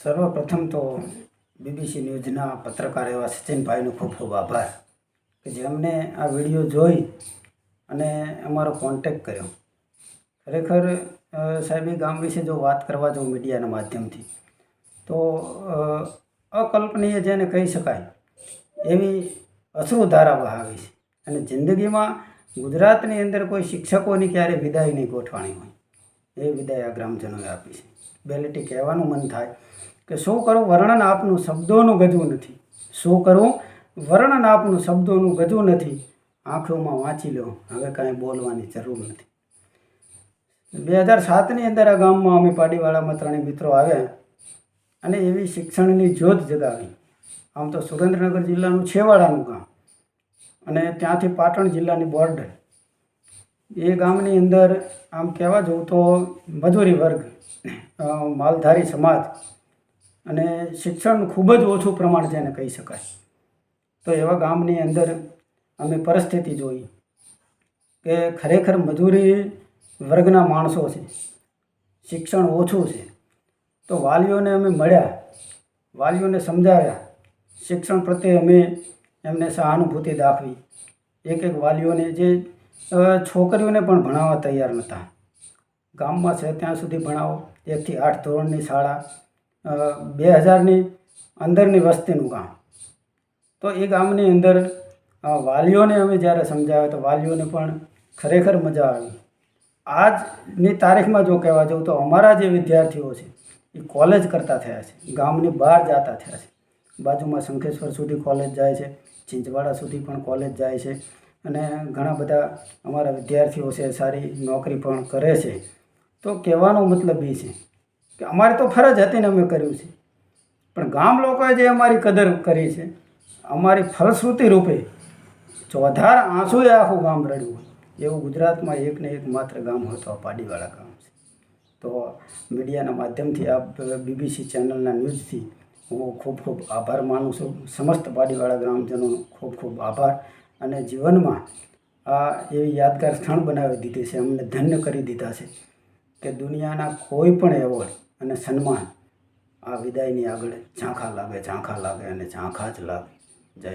સર્વપ્રથમ તો બીબીસી ન્યૂઝના પત્રકાર એવા સચિનભાઈનો ખૂબ ખૂબ આભાર કે જેમણે આ વીડિયો જોઈ અને અમારો કોન્ટેક કર્યો. ખરેખર સાહેબી ગામ વિશે જો વાત કરવા જાઉં મીડિયાના માધ્યમથી, તો અકલ્પનીય જેને કહી શકાય, એવી અશ્રુધારા વહાવી છે. અને જિંદગીમાં ગુજરાતની અંદર કોઈ શિક્ષકોની ક્યારે વિદાય નહીં ગોઠવાણી હોય. એ વિદાય આ ગ્રામજનોએ આપી છે. બેલેટી કહેવાનું મન થાય કે શું કરું? વર્ણન આપનું શબ્દોનું ગજવું નથી. શું કરું? વર્ણન આપનું શબ્દોનું ગજવું નથી. આંખોમાં વાંચી લો. હવે કાંઈ બોલવાની જરૂર નથી. બે હજાર સાતની અંદર આ ગામમાં અમે પાડીવાળામાં ત્રણેય મિત્રો આવ્યા અને એવી શિક્ષણની જ્યોત જગાવી. આમ તો સુરેન્દ્રનગર જિલ્લાનું છેવાડાનું ગામ અને ત્યાંથી પાટણ જિલ્લાની બોર્ડર. એ ગામની અંદર આમ કહેવા જવું તો મજૂરી વર્ગ માલધારી સમાજ અને શિક્ષણ ખૂબ જ ઓછું પ્રમાણ જેને કહી શકાય. તો એવા ગામની અંદર અમે પરિસ્થિતિ જોઈ કે ખરેખર મજૂરી વર્ગના માણસો છે, શિક્ષણ ઓછું છે. તો વાલીઓને અમે મળ્યા, વાલીઓને સમજાવ્યા. શિક્ષણ પ્રત્યે અમે એમને સહાનુભૂતિ દાખવી. એક એક વાલીઓને જે છોકરીઓને પણ ભણાવવા તૈયાર નહોતા. ગામમાં છે ત્યાં સુધી ભણાવો. એકથી આઠ ધોરણની શાળા બે હજારની અંદરની વસ્તીનું ગામ. તો એ ગામની અંદર વાલીઓને અમે જ્યારે સમજાવ્યા તો વાલીઓને પણ ખરેખર મજા આવી. આજની તારીખમાં જો કહેવા જાઉં તો અમારા જે વિદ્યાર્થીઓ છે, એ કોલેજ કરતા થયા છે. ગામની બહાર જતા થયા છે. બાજુમાં શંખેશ્વર સુધી કોલેજ જાય છે. ચિંચવાડા સુધી પણ કોલેજ જાય છે. અને ઘણા બધા અમારા વિદ્યાર્થીઓ છે, સારી નોકરી પણ કરે છે. તો કહેવાનો મતલબ એ છે કે અમારે તો ફરજ હતી ને અમે કર્યું છે. પણ ગામ લોકોએ જે અમારી કદર કરી છે, અમારી ફલશ્રુતિ રૂપે ચોધાર આંસુએ આખું ગામ રડ્યું એવું ગુજરાતમાં એક ને એક માત્ર ગામ હોય પાડીવાળા ગામ છે. તો મીડિયાના માધ્યમથી આ બીબીસી ચેનલના ન્યૂઝથી હું ખૂબ ખૂબ આભાર માનું છું. સમસ્ત પાડીવાળા ગ્રામજનોનો ખૂબ ખૂબ આભાર. અને જીવનમાં આ એવી યાદગાર સ્થળ બનાવી દીધી છે, અમને ધન્ય કરી દીધા છે કે દુનિયાના કોઈ પણ એવોર્ડ અને સન્માન આ વિદાયની આગળ ઝાંખા લાગે ઝાંખા લાગે અને ઝાંખા જ લાગે. જય